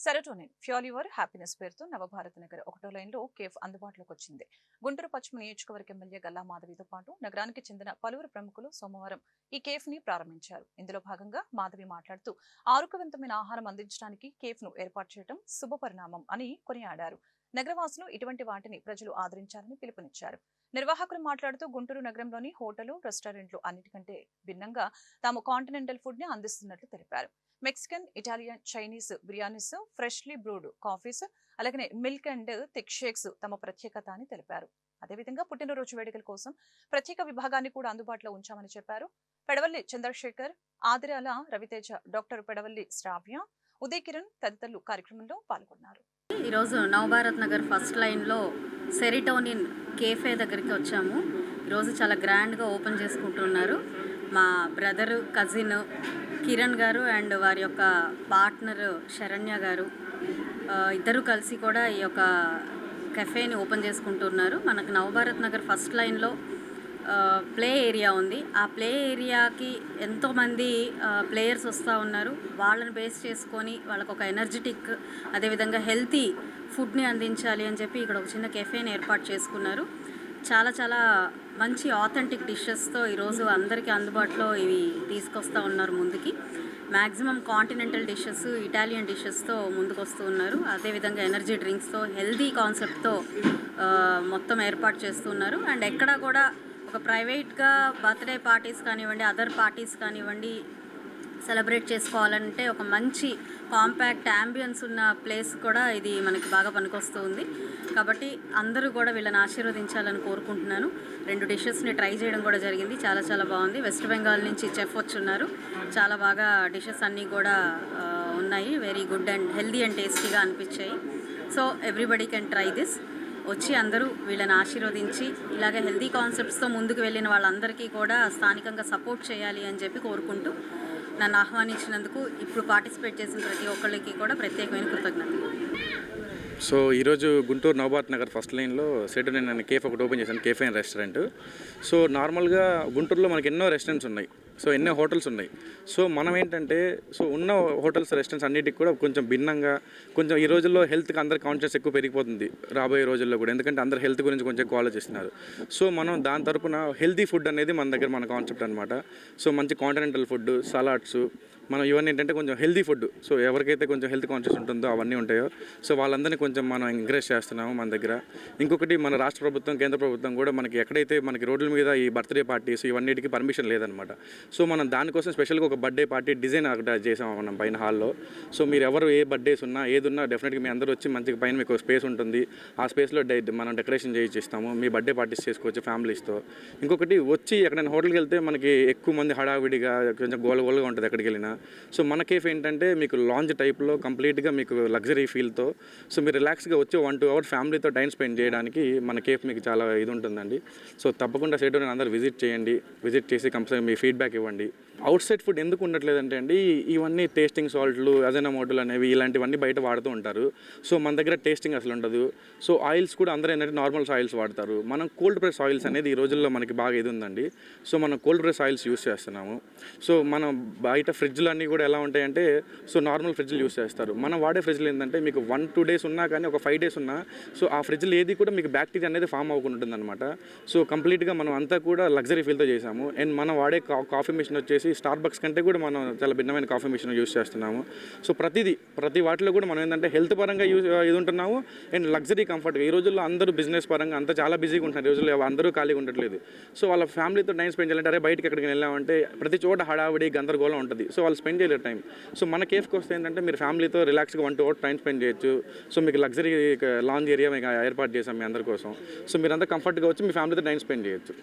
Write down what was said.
Serotonin fuel your happiness పేరుతో నవభారత్ నగర్ ఒకటో లైన్లో కేఫ్ అందుబాటులోకి వచ్చింది. గుంటూరు పశ్చిమ నియోజకవర్గ ఎమ్మెల్యే గల్లా మాధవితో పాటు నగరానికి చెందిన పలువురు ప్రముఖులు సోమవారం ఈ కేఫ్ని ప్రారంభించారు. ఇందులో భాగంగా మాధవి మాట్లాడుతూ ఆరోగ్యవంతమైన ఆహారం అందించడానికి కేఫ్ను ఏర్పాటు చేయడం శుభపరిణామం అని కొనియాడారు. నగరవాసులు ఇటువంటి వాటిని ప్రజలు ఆదరించాలని పిలుపునిచ్చారు. నిర్వాహకులు మాట్లాడుతూ గుంటూరు నగరంలోని హోటలు రెస్టారెంట్లు అన్నిటికంటే భిన్నంగా తాము కాంటినెంటల్ ఫుడ్ని అందిస్తున్నట్లు తెలిపారు. Mexican Italian Chinese biryanis freshly brewed coffees అలాగే మిల్క్ అండ్ థిక్ షేక్స్ తమ ప్రత్యేకత అని తెలిపారు. అదేవిధంగా పుట్టినరోజు వేడుకల కోసం ప్రత్యేక విభాగాన్ని కూడా అందుబాటులో ఉంచామని చెప్పారు. పెడవల్లి చంద్రశేఖర్ ఆదిరాల రవితేజ డాక్టర్ పెడవల్లి శ్రావ్య ఉదయ్ కిరణ్ తదితరులు కార్యక్రమంలో పాల్గొన్నారు. ఈరోజు నవభారత్ నగర్ ఫస్ట్ లైన్లో సెరిటోనిన్ కేఫే దగ్గరికి వచ్చాము. ఈరోజు చాలా గ్రాండ్గా ఓపెన్ చేసుకుంటున్నారు. మా బ్రదరు కజిన్ కిరణ్ గారు అండ్ వారి యొక్క పార్ట్నర్ శరణ్య గారు ఇద్దరు కలిసి కూడా ఈ యొక్క కెఫేని ఓపెన్ చేసుకుంటున్నారు. మనకు నవభారత్ నగర్ ఫస్ట్ లైన్లో ప్లే ఏరియా ఉంది. ఆ ప్లే ఏరియాకి ఎంతోమంది ప్లేయర్స్ వస్తూ ఉన్నారు. వాళ్ళని బేస్ చేసుకొని వాళ్ళకు ఒక ఎనర్జెటిక్ అదేవిధంగా హెల్తీ ఫుడ్ని అందించాలి అని చెప్పి ఇక్కడ ఒక చిన్న కెఫేని ఏర్పాటు చేసుకున్నారు. చాలా చాలా మంచి ఆథెంటిక్ డిషెస్తో ఈరోజు అందరికీ అందుబాటులో ఇవి తీసుకొస్తూ ఉన్నారు ముందుకి. మ్యాక్సిమం కాంటినెంటల్ డిషెస్ ఇటాలియన్ డిషెస్తో ముందుకు వస్తూ ఉన్నారు. అదేవిధంగా ఎనర్జీ డ్రింక్స్తో హెల్దీ కాన్సెప్ట్తో మొత్తం ఏర్పాటు చేస్తున్నారు అండ్ ఎక్కడా కూడా ఒక ప్రైవేట్గా బర్త్డే పార్టీస్ కానివ్వండి అదర్ పార్టీస్ కానివ్వండి సెలబ్రేట్ చేసుకోవాలంటే ఒక మంచి కాంపాక్ట్ యాంబియన్స్ ఉన్న ప్లేస్ కూడా ఇది మనకి బాగా పనికొస్తుంది. కాబట్టి అందరూ కూడా వీళ్ళని ఆశీర్వదించాలని కోరుకుంటున్నాను. రెండు డిషెస్ని ట్రై చేయడం కూడా జరిగింది. చాలా చాలా బాగుంది. వెస్ట్ బెంగాల్ నుంచి చెఫ్ వచ్చున్నారు. చాలా బాగా డిషెస్ అన్నీ కూడా ఉన్నాయి. Very good and healthy and టేస్టీగా అనిపించాయి. So everybody can try this వచ్చి అందరూ వీళ్ళని ఆశీర్వదించి ఇలాగే హెల్దీ కాన్సెప్ట్స్తో ముందుకు వెళ్ళిన వాళ్ళందరికీ కూడా స్థానికంగా సపోర్ట్ చేయాలి అని చెప్పి కోరుకుంటూ నన్ను ఆహ్వానించినందుకు ఇప్పుడు పార్టిసిపేట్ చేసిన ప్రతి ఒక్కళ్ళకి కూడా ప్రత్యేకమైన కృతజ్ఞతలు. సో ఈరోజు గుంటూరు నవభారత్ నగర్ ఫస్ట్ లైన్లో సెటర్డే నేను కేఫ్ ఒకటి ఓపెన్ చేశాను కేఫ్ అండ్ రెస్టారెంట్. సో నార్మల్గా గుంటూరులో మనకి ఎన్నో రెస్టారెంట్స్ ఉన్నాయి. సో ఎన్నో హోటల్స్ ఉన్నాయి. సో మనం ఏంటంటే సో ఉన్న హోటల్స్ రెస్టారెంట్స్ అన్నిటికి కూడా కొంచెం భిన్నంగా కొంచెం ఈ రోజుల్లో హెల్త్కి అందరు కాన్షియస్ ఎక్కువ పెరిగిపోతుంది రాబోయే రోజుల్లో కూడా. ఎందుకంటే అందరు హెల్త్ గురించి కొంచెం ఎక్కువ ఆలోచిస్తున్నారు. సో మనం దాని తరపున హెల్తీ ఫుడ్ అనేది మన దగ్గర మన కాన్సెప్ట్ అనమాట సో మంచి కాంటినెంటల్ ఫుడ్ సలాడ్స్ మనం ఇవన్నీ ఏంటంటే కొంచెం హెల్దీ ఫుడ్ సో ఎవరికైతే కొంచెం హెల్త్ కాన్షియస్ ఉంటుందో అవన్నీ ఉంటాయో. సో వాళ్ళందరినీ కొంచెం మనం ఎంకరేజ్ చేస్తున్నాము మన దగ్గర. ఇంకొకటి మన రాష్ట్ర ప్రభుత్వం కేంద్ర ప్రభుత్వం కూడా మనకి ఎక్కడైతే మనకి రోడ్ల మీద ఈ బర్త్డే పార్టీస్ ఇవన్నిటికి పర్మిషన్ లేదనమాట సో మనం దానికోసం స్పెషల్గా ఒక బర్త్డే పార్టీ డిజైన్ అక్కడ చేసాము మనం పైన హాల్లో సో మీరు ఎవరు ఏ బర్త్డేస్ ఉన్నా ఏది ఉన్నా డెఫినెట్గా మీ అందరూ వచ్చి మంచిగా పైన మీకు స్పేస్ ఉంటుంది. ఆ స్పేస్లో డై మనం డెకరేషన్ చేయించి ఇస్తాము మీ బర్త్డే పార్టీస్ చేసుకోవచ్చు ఫ్యామిలీస్తో ఇంకొకటి వచ్చి ఎక్కడైనా హోటల్కి వెళ్తే మనకి ఎక్కువ మంది హడావిడిగా కొంచెం గోల గోలగా ఉంటుంది ఎక్కడికి వెళ్ళినా. సో మన కేఫ్ ఏంటంటే మీకు లాంజ్ టైప్లో కంప్లీట్గా మీకు లగ్జరీ ఫీల్తో సో మీరు రిలాక్స్గా వచ్చి వన్ టూ అవర్ ఫ్యామిలీతో టైం స్పెండ్ చేయడానికి మన కేఫ్ మీకు చాలా ఇది ఉంటుందండి. సో తప్పకుండా సేటు అందరు విజిట్ చేయండి విజిట్ చేసి కంపల్సరీ మీ ఫీడ్బ్యాక్ ఇవ్వండి. అవుట్ సైడ్ ఫుడ్ ఎందుకు ఉండట్లేదంటే అండి ఇవన్నీ టేస్టింగ్ సాల్ట్లు అజనమోటలు అనేవి ఇలాంటివన్నీ బయట వాడుతూ ఉంటారు. సో మన దగ్గర టేస్టింగ్ అసలు ఉండదు. సో ఆయిల్స్ కూడా అందరూ ఏంటంటే నార్మల్ ఆయిల్స్ వాడతారు. మనం కోల్డ్ ప్రెస్ ఆయిల్స్ అనేది ఈ రోజుల్లో మనకి బాగా ఇది ఉందండి. సో మనం కోల్డ్ ప్రెస్ ఆయిల్స్ యూస్ చేస్తున్నాము. సో మనం బయట ఫ్రిడ్జ్లు అన్నీ కూడా ఎలా ఉంటాయంటే సో నార్మల్ ఫ్రిడ్జ్లు యూస్ చేస్తారు. మనం వాడే ఫ్రిడ్జ్లు ఏంటంటే మీకు వన్ టూ డేస్ ఉన్నా కానీ ఒక ఫైవ్ డేస్ ఉన్నా సో ఆ ఫ్రిడ్జ్లో ఏది కూడా మీకు బ్యాక్టీరియా అనేది ఫామ్ అవ్వకుండా ఉంటుందన్నమాట. సో కంప్లీట్గా మనం అంతా కూడా లగ్జరీ ఫీల్తో చేసాము. అండ్ మనం వాడే కాఫీ మిషన్ వచ్చేసి స్టార్ బక్స్ కంటే కూడా మనం చాలా భిన్నమైన కాఫీ మిషన్ యూస్ చేస్తున్నాము. సో ప్రతిదీ ప్రతి వాటిలో కూడా మనం ఏంటంటే హెల్త్ పరంగా యూజ్ ఇది ఉంటున్నాము. అండ్ లగ్జరీ కంఫర్ట్గా ఈ రోజుల్లో అందరూ బిజినెస్ పరంగా అంతా చాలా బిజీగా ఉంటున్నారు. ఈ రోజుల్లో అందరూ ఖాళీగా ఉండట్లేదు. సో వాళ్ళ ఫ్యామిలీతో టైం స్పెండ్ చేయాలంటే అరే బయటకి ఎక్కడికి వెళ్ళామంటే ప్రతి చోట హడావిడి గందరగోళం ఉంటుంది. సో వాళ్ళు స్పెండ్ చేయలేరు టైం. సో మన కేఫ్కి వస్తే ఏంటంటే మీరు ఫ్యామిలీతో రిలాక్స్గా one two hour time spend చేయొచ్చు. సో మీకు లగ్జరీ లాంజ్ ఏరియా మీకు ఏర్పాటు చేసాం మీ అందరి కోసం. సో మీరంతా కంఫర్ట్గా వచ్చి మీ ఫ్యామిలీతో టైం స్పెండ్ చేయొచ్చు.